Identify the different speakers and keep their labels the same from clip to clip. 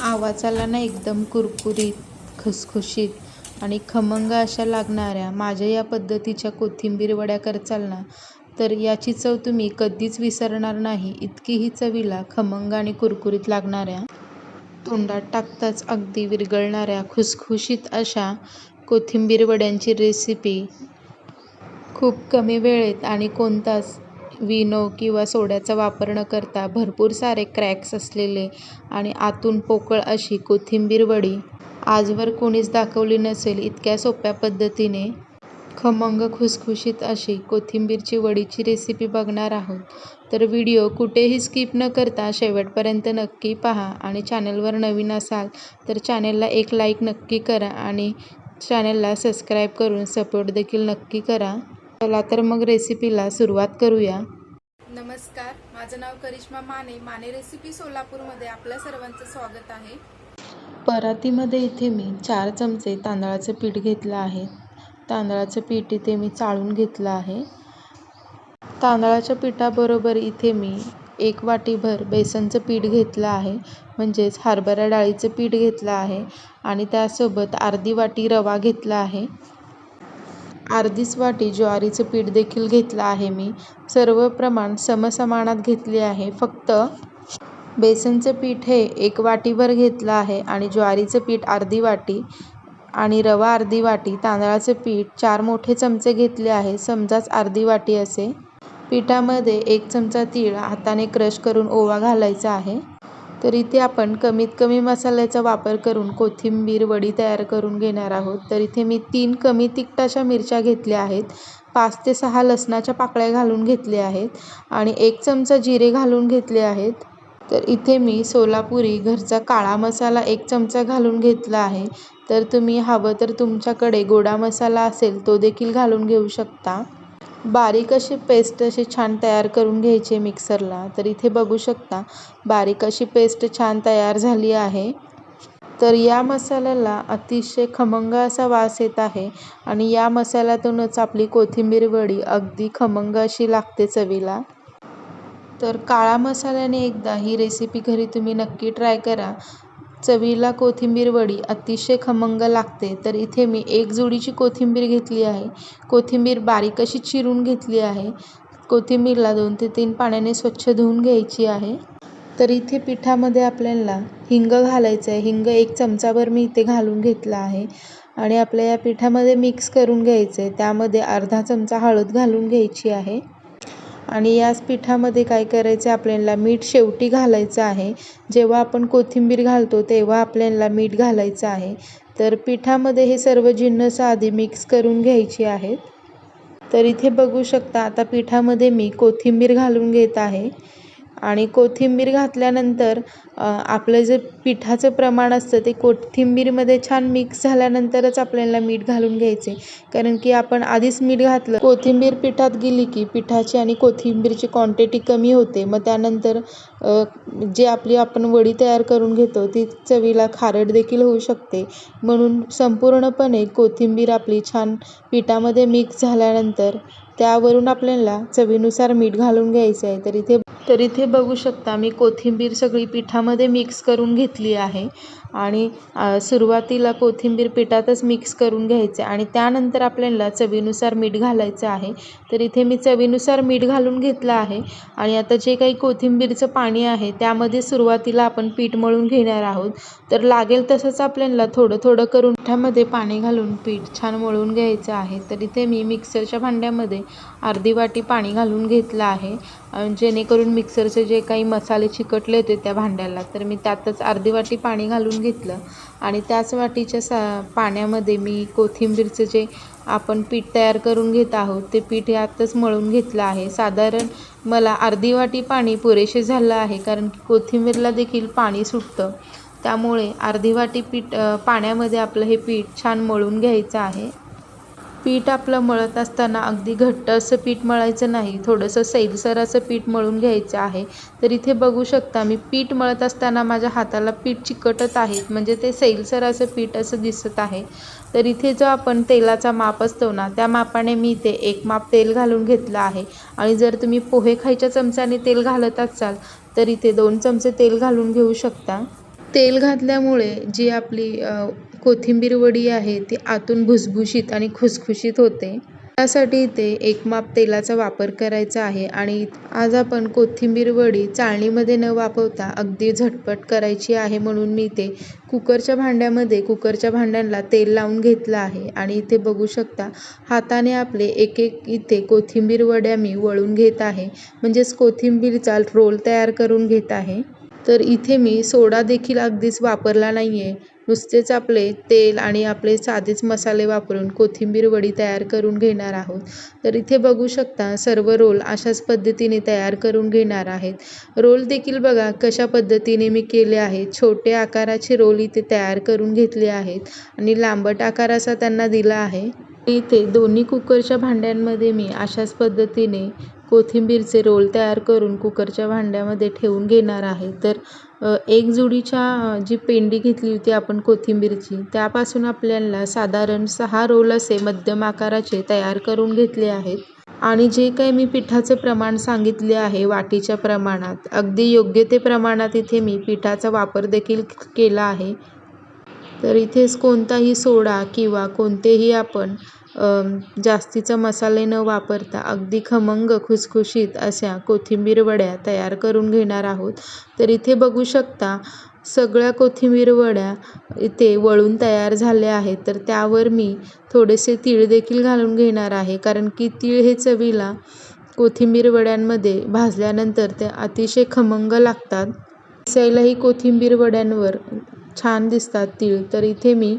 Speaker 1: आवाजाला ना एकदम कुरकुरीत खुसखुशीत आणि खमंग अशा लागणाऱ्या माझ्या या पद्धतीच्या कोथिंबीर वड्या करचाल ना तर याची चव तुम्ही कधीच विसरणार नाही. इतकी ही चवीला खमंग आणि कुरकुरीत लागणाऱ्या तोंडात टाकताच अगदी विरघळणाऱ्या खुसखुशीत अशा कोथिंबीर वड्यांची रेसिपी खूप कमी वेळेत आणि कोणताच विनो किंवा सोड्याचा वापर न करता भरपूर सारे क्रॅक्स असलेले आणि आतून पोकळ अशी कोथिंबीर वडी. आजवर कोणीच दाखवली नसेल इतक्या सोप्या पद्धतीने. खमंग खुसखुशीत अशी कोथिंबीरची वडीची रेसिपी बघणार आहोत. तर व्हिडिओ कुठेही स्किप न करता शेवटपर्यंत नक्की पहा आणि चॅनलवर नवीन असाल तर चॅनलला एक लाईक नक्की करा आणि चॅनलला सबस्क्राईब करून सपोर्ट देखील नक्की करा. चला तर मग रेसिपीला सुरुवात करूया.
Speaker 2: नमस्कार माझं नाव करिश्मा माने. माने रेसिपी सोलापूरमध्ये आपल्या सर्वांचं स्वागत आहे.
Speaker 1: परातीमध्ये इथे मी चार चमचे तांदळाचं पीठ घेतलं आहे. तांदळाचं पीठ इथे मी चाळून घेतलं आहे. तांदळाच्या पिठाबरोबर इथे मी एक वाटीभर बेसनचं पीठ घेतलं आहे. म्हणजेच हरभरा डाळीचं पीठ घेतलं आहे. आणि त्यासोबत अर्धी वाटी रवा घेतला आहे. अर्धीच वाटी ज्वारीचं पीठ देखील घेतलं आहे मी. सर्व प्रमाण समसमानात घेतले आहे. फक्त बेसनचं पीठ हे एक वाटीभर घेतलं आहे आणि ज्वारीचं पीठ अर्धी वाटी आणि रवा अर्धी वाटी तांदळाचं पीठ चार मोठे चमचे घेतले आहे. समजाच अर्धी वाटी असे. पिठामध्ये एक चमचा तीळ हाताने क्रश करून ओवा घालायचा आहे. तर इथे आपण कमीत कमी मसाल्याचा वापर करून कोथिंबीर वडी तयार करून घेणार आहोत. तर इथे मी तीन कमी तिखटाच्या मिरच्या घेतल्या आहेत. पाच ते सहा लसणाच्या पाकळ्या घालून घेतल्या आहेत आणि एक चमचा जिरे घालून घेतले आहेत. तर इथे मी सोलापुरी घरचा काळा मसाला एक चमचा घालून घेतला आहे. तर तुम्ही हवं तर तुमच्याकडे गोडा मसाला असेल तो देखील घालून घेऊ शकता. बारीक अशी पेस्ट अशी छान तयार करून घ्यायची आहे मिक्सरला. तर इथे बघू शकता बारीक अशी पेस्ट छान तयार झाली आहे. तर या मसाल्याला अतिशय खमंग असा वास येत आहे आणि या मसाल्यातूनच आपली कोथिंबीर वडी अगदी खमंग अशी लागते चवीला. तर काळा मसाल्याने एकदा ही रेसिपी घरी तुम्ही नक्की ट्राय करा. चवीला कोथिंबीर वडी अतिशय खमंग लागते. तर इथे मी एक जोडीची कोथिंबीर घेतली आहे. कोथिंबीर बारीक अशी चिरून घेतली आहे. कोथिंबीरला दोन ते तीन पाण्याने स्वच्छ धुवून घ्यायची आहे. तर इथे पिठामध्ये आपल्याला हिंग घालायचं आहे. हिंग एक चमचाभर मी इथे घालून घेतला आहे. आणि आपल्या या पिठामध्ये मिक्स करून घ्यायचं आहे. त्यामध्ये अर्धा चमचा हळद घालून घ्यायची आहे. आणि याच पिठामध्ये काय करायचं आपल्याला मीठ शेवटी घालायचं आहे. जेव्हा आपण कोथिंबीर घालतो तेव्हा आपल्याला मीठ घालायचं आहे. तर पिठामध्ये हे सर्व जिन्नस आधी मिक्स करून घ्यायची आहेत तर इथे बघू शकता आता पिठामध्ये मी कोथिंबीर घालून घेत आहे. आणि कोथिंबीर घातल्यानंतर आपलं जे पिठाचं प्रमाण असतं ते कोथिंबीरमध्ये छान मिक्स झाल्यानंतरच आपल्याला मीठ घालून घ्यायचे. कारण की आपण आधीच मीठ घातलं कोथिंबीर पिठात गेली की पिठाची आणि कोथिंबीरची क्वांटिटी कमी होते. मग त्यानंतर जे आपली आपण वडी तयार करून घेतो ती चवीला खारट देखील होऊ शकते. म्हणून संपूर्णपणे कोथिंबीर आपली छान पिठामध्ये मिक्स झाल्यानंतर त्यावरून आपल्याला चवीनुसार मीठ घालून घ्यायचं आहे. तर इथे तर इथे बघू शकता. मी कोथिंबीर सगळी पिठामध्ये मिक्स करून घेतली आहे. आणि सुरुवातीला कोथिंबीर पिठातच मिक्स करून घ्यायचे आणि त्यानंतर आपल्याला चवीनुसार मीठ घालायचं आहे. तर इथे मी चवीनुसार मीठ घालून घेतलं आहे आणि आता जे काही कोथिंबीरचं पाणी आहे त्यामध्ये सुरुवातीला आपण पीठ मळून घेणार आहोत. तर लागेल तसंच आपल्याला थोडं थोडं करून पिठामध्ये पाणी घालून पीठ छान मळून घ्यायचं आहे. तर इथे मी मिक्सरच्या भांड्यामध्ये अर्धी वाटी पाणी घालून घेतलं आहे. जेणेकरून मिक्सरचे जे काही मसाले चिकटले होते त्या भांड्याला तर मी त्यातच अर्धी वाटी पाणी घालून घेतलं. आणि त्याच वाटीच्या सा पाण्यामध्ये मी कोथिंबीरचं जे आपण पीठ तयार करून घेत आहोत ते पीठ यातच मळून घेतलं आहे. साधारण मला अर्धी वाटी पाणी पुरेसे झालं आहे कारण की कोथिंबीरला देखील पाणी सुटतं. त्यामुळे अर्धी वाटी पीठ पाण्यामध्ये आपलं हे पीठ छान मळून घ्यायचं आहे. पीठ आपलं मळत असताना अगदी घट्ट असं पीठ मळायचं नाही. थोडंसं सैलसर असं पीठ मळून घ्यायचं आहे. तर इथे बघू शकता मी पीठ मळत असताना माझ्या हाताला पीठ चिकटत आहे. म्हणजे ते सैलसर असं पीठ असं दिसत आहे. तर इथे जो आपण तेलाचा माप असतो ना त्या मापाने मी इथे एक माप तेल घालून घेतलं आहे. आणि जर तुम्ही पोहे खायच्या चमच्याने तेल घालत असाल तर इथे दोन चमचे तेल घालून घेऊ शकता. तेल घातल्यामुळे जी आपली कोथिंबीर वडी आहे ती आतून भुसभुशीत आणि खुसखुशीत होते. त्यासाठी इथे एक माप तेलाचा वापर करायचा आहे आणि आज आपण कोथिंबीर वडी चाळणीमध्ये न वापरता अगदी झटपट करायची आहे म्हणून मी इथे कुकरच्या भांड्यामध्ये कुकरच्या भांड्यांना तेल लावून घेतलं आहे आणि इथे बघू शकता हाताने आपले एक एक इथे कोथिंबीर वड्या मी वळून घेत आहे. म्हणजेच कोथिंबीरचा रोल तयार करून घेत आहे. तर इथे मी सोडा देखील अगदीच वापरला नाही आहे नुसतेच आपले तेल आणि आपले साधेच मसाले वापरून कोथिंबीर वडी तयार करून घेणार आहोत. तर इथे बघू शकता सर्व रोल अशाच पद्धतीने तयार करून घेणार आहेत. रोल देखील बघा कशा पद्धतीने मी केले आहेत. छोटे आकाराचे रोल इथे तयार करून घेतले आहेत आणि लांबट आकार असा त्यांना दिला आहे. इथे दोन्ही कुकरच्या भांड्यांमध्ये मी अशाच पद्धतीने कोथिंबीरचे रोल तयार करून कुकरच्या भांड्यामध्ये ठेवून घेणार आहे. तर एक जुडीच्या जी पेंडी घेतली होती आपण कोथिंबीरची त्यापासून आपल्याला साधारण सहा रोल असे मध्यम आकाराचे तयार करून घेतले आहेत. आणि जे काही मी पिठाचे प्रमाण सांगितले आहे वाटीच्या प्रमाणात अगदी योग्य ते प्रमाणात इथे मी पिठाचा वापर देखील केला आहे. तर इथेच कोणताही सोडा किंवा कोणतेही आपण जास्तीचा मसाले न वापरता अगदी खमंग खुसखुशीत अशा कोथिंबीर वड्या तयार करून घेणार आहोत. तर इथे बघू शकता सगळ्या कोथिंबीर वड्या इथे वळून तयार झाल्या आहेत. तर त्यावर मी थोडेसे तीळ देखील घालून घेणार आहे कारण की तीळ हे चवीला कोथिंबीर वड्यांमध्ये भाजल्यानंतर ते अतिशय खमंग लागतात. दिसायलाही कोथिंबीर वड्यांवर छान दिसतात तीळ. तर इथे मी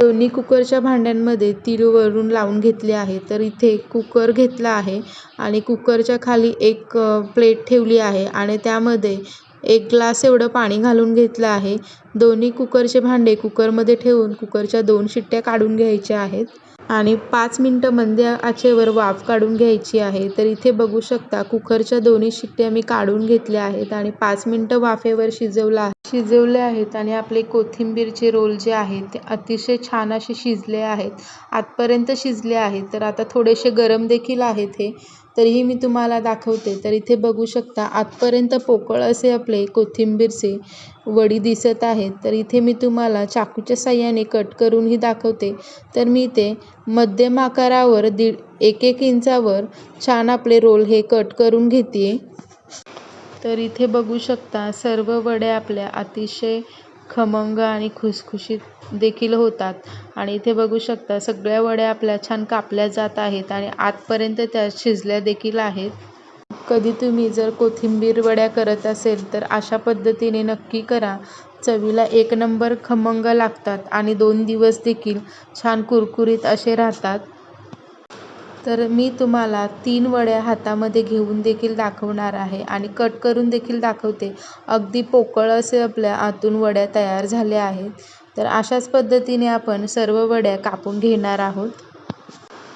Speaker 1: दोन्ही कुकरच्या भांड्यांमध्ये तीळ वरून लावून घेतले आहे. तर इथे कुकर घेतला आहे आणि कुकरच्या खाली एक प्लेट ठेवली आहे आणि त्यामध्ये एक ग्लास एवढं पाणी घालून घेतलं आहे. दोन्ही कुकरचे भांडे कुकरमध्ये ठेवून कुकरच्या दोन शिट्ट्या काढून घ्यायच्या आहेत आणि पाच मिनटं मंद आचेवर वाफ काढून घ्यायची आहे. तर इथे बघू शकता कुकरच्या दोन्ही शिट्ट्या मी काढून घेतल्या आहेत आणि पाच मिनटं वाफेवर शिजवला शिजवले आहेत आणि आपले कोथिंबीरचे रोल जे आहेत ते अतिशय छान असे शिजले आहेत. आतपर्यंत शिजले आहेत. तर आता थोडेसे गरम देखील आहेत हे. तरीही मी तुम्हाला दाखवते. तर इथे बघू शकता आतपर्यंत पोकळ असे आपले कोथिंबीरचे वडी दिसत आहेत. तर इथे मी तुम्हाला चाकूच्या साह्याने कट करूनही दाखवते. तर मी इथे मध्यम आकारावर दीड एक एक इंचावर छान आपले रोल हे कट करून घेते तर इथे बघू शकता सर्व वड्या आपल्या अतिशय खमंग आणि खुसखुशीत देखील होतात. आणि इथे बघू शकता सगळ्या वड्या आपल्या छान कापल्या जात आहेत आणि आतपर्यंत त्या शिजल्या देखील आहेत. कधी तुम्ही जर कोथिंबीर वड्या करत असेल तर अशा पद्धतीने नक्की करा. चवीला एक नंबर खमंग लागतात आणि दोन दिवस देखील छान कुरकुरीत असे राहतात. तर मी तुम्हाला तीन वड्या हातामध्ये घेऊन देखील दाखवणार आहे आणि कट करून देखील दाखवते. अगदी पोकळ असे आपल्या आतून वड्या तयार झाल्या आहेत. तर अशाच पद्धतीने आपण सर्व वड्या कापून घेणार आहोत.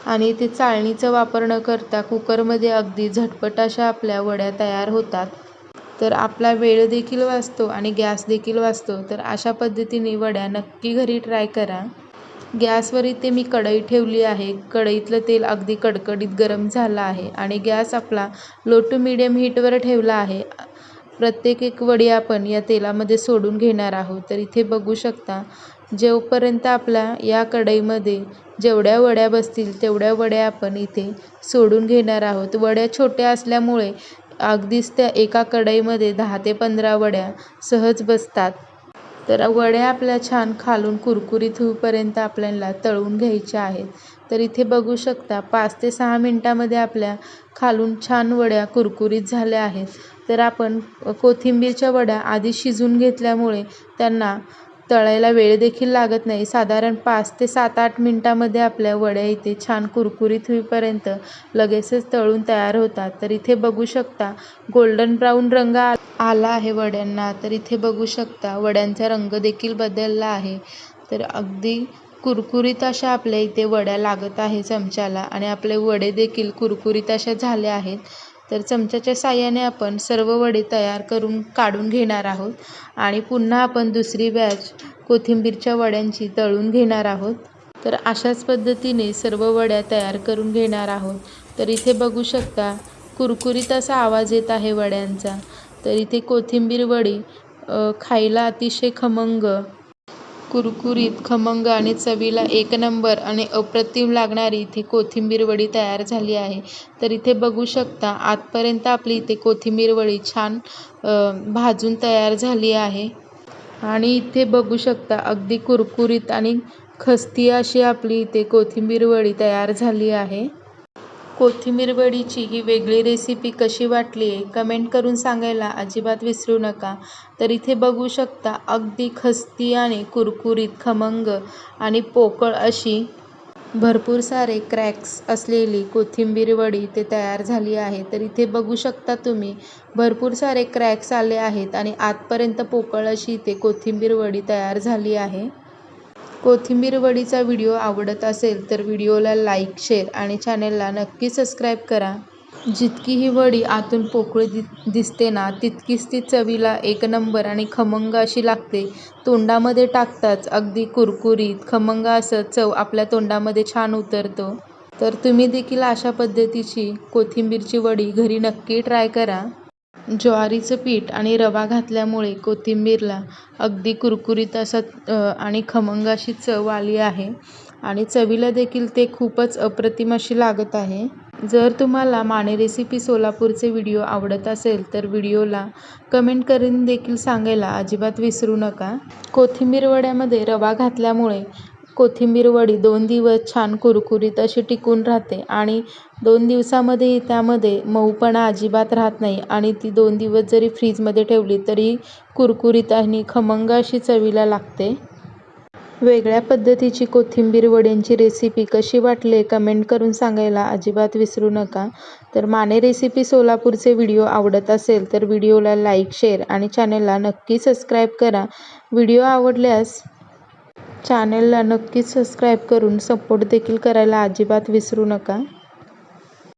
Speaker 1: आणि ते चाळणीचा वापर न करता कुकरमध्ये अगदी झटपट अशा आपल्या वड्या तयार होतात. तर आपला वेळ देखील वाचतो आणि गॅस देखील वाचतो. तर अशा पद्धतीने वड्या नक्की घरी ट्राय करा. गॅसवर इथे मी कढई ठेवली आहे. कढईतलं तेल अगदी कडकडीत गरम झालं आहे आणि गॅस आपला लो टू मिडियम हीटवर ठेवला आहे. प्रत्येक एक वडी आपण या तेलामध्ये सोडून घेणार आहोत. तर इथे बघू शकता जेवपर्यंत आपल्या या कढईमध्ये जेवढ्या वड्या बसतील तेवढ्या वड्या आपण इथे सोडून घेणार आहोत. वड्या छोट्या असल्यामुळे अगदीच त्या एका कढईमध्ये दहा ते पंधरा वड्या सहज बसतात. तर वड्या आपल्या छान खालून कुरकुरीत होईपर्यंत आपल्याला तळून घ्यायच्या आहेत. तर इथे बघू शकता पाच ते सहा मिनटामध्ये आपल्या खालून छान वड्या कुरकुरीत झाल्या आहेत. तर आपण कोथिंबीरच्या वड्या आधी शिजून घेतल्यामुळे त्यांना तळायला वेळ देखील लागत नाही. साधारण पाच ते सात आठ मिनटामध्ये आपल्या वड्या इथे छान कुरकुरीत होईपर्यंत लगेचच तळून तयार होतात. तर इथे बघू शकता गोल्डन ब्राऊन रंग आ- आला आहे वड्यांना. तर इथे बघू शकता वड्यांचा रंग देखील बदलला आहे. तर अगदी कुरकुरीत अशा आपल्या इथे वड्या लागत आहे चमच्याला. आणि आपले वडे देखील कुरकुरीत अशा झाल्या आहेत. तर चमच्याच्या साह्याने आपण सर्व वडे तयार करून काढून घेणार आहोत. आणि पुन्हा आपण दुसरी बॅच कोथिंबीरच्या वड्यांची तळून घेणार आहोत. तर अशाच पद्धतीने सर्व वड्या तयार करून घेणार आहोत. तर इथे बघू शकता कुरकुरीत असा आवाज येत आहे वड्यांचा. तर इथे कोथिंबीर वडी खायला अतिशय खमंग. कुरकुरीत खमंग आणि चवीला एक नंबर आणि अप्रतिम लागणारी इथे कोथिंबीर वडी तयार झाली आहे. तर इथे बघू शकता आतपर्यंत आपली इथे कोथिंबीर वडी छान भाजून तयार झाली आहे. आणि इथे बघू शकता अगदी कुरकुरीत आणि खस्ती अशी आपली इथे कोथिंबीर वडी तयार झाली आहे. कोथिंबीर वडीची ही वेगळी रेसिपी कशी वाटली आहे कमेंट करून सांगायला अजिबात विसरू नका. तर इथे बघू शकता अगदी खस्ती आणि कुरकुरीत खमंग आणि पोकळ अशी भरपूर सारे क्रॅक्स असलेली कोथिंबीर वडी इथे तयार झाली आहे. तर इथे बघू शकता तुम्ही भरपूर सारे क्रॅक्स आले आहेत आणि आतपर्यंत पोकळ अशी इथे कोथिंबीर वडी तयार झाली आहे. कोथिंबीर वडीचा व्हिडिओ आवडत असेल तर व्हिडिओला लाईक शेअर आणि चॅनेलला नक्की सबस्क्राईब करा. जितकी ही वडी आतून पोकळी दि दिसते ना तितकीच ती चवीला एक नंबर आणि खमंग अशी लागते. तोंडामध्ये टाकताच अगदी कुरकुरीत खमंग असं चव आपल्या तोंडामध्ये छान उतरतो. तर तुम्ही देखील अशा पद्धतीची कोथिंबीरची वडी घरी नक्की ट्राय करा. ज्वारीचं पीठ आणि रवा घातल्यामुळे कोथिंबीरला अगदी कुरकुरीत असा आणि खमंग अशी चव आली आहे. आणि चवीला देखील ते खूपच अप्रतिम अशी लागत आहे. जर तुम्हाला माने रेसिपी सोलापूरचे व्हिडिओ आवडत असेल तर व्हिडिओला कमेंट करून देखील सांगायला अजिबात विसरू नका. कोथिंबीर वड्यामध्ये रवा घातल्यामुळे कोथिंबीर वडी दोन दिवस छान कुरकुरीत अशी टिकून राहते आणि दोन दिवसामध्येही त्यामध्ये मऊपणा अजिबात राहत नाही आणि ती दोन दिवस जरी फ्रीजमध्ये ठेवली तरी कुरकुरीत आणि खमंग अशी चवीला लागते. वेगळ्या पद्धतीची कोथिंबीर वड्यांची रेसिपी कशी वाटली कमेंट करून सांगायला अजिबात विसरू नका. तर माने रेसिपी सोलापूरचे व्हिडिओ आवडत असेल तर व्हिडिओला लाईक शेअर आणि चॅनलला नक्की सबस्क्राईब करा. व्हिडिओ आवडल्यास चॅनेलला नक्कीच सबस्क्राईब करून सपोर्ट देखील करायला अजिबात विसरू नका.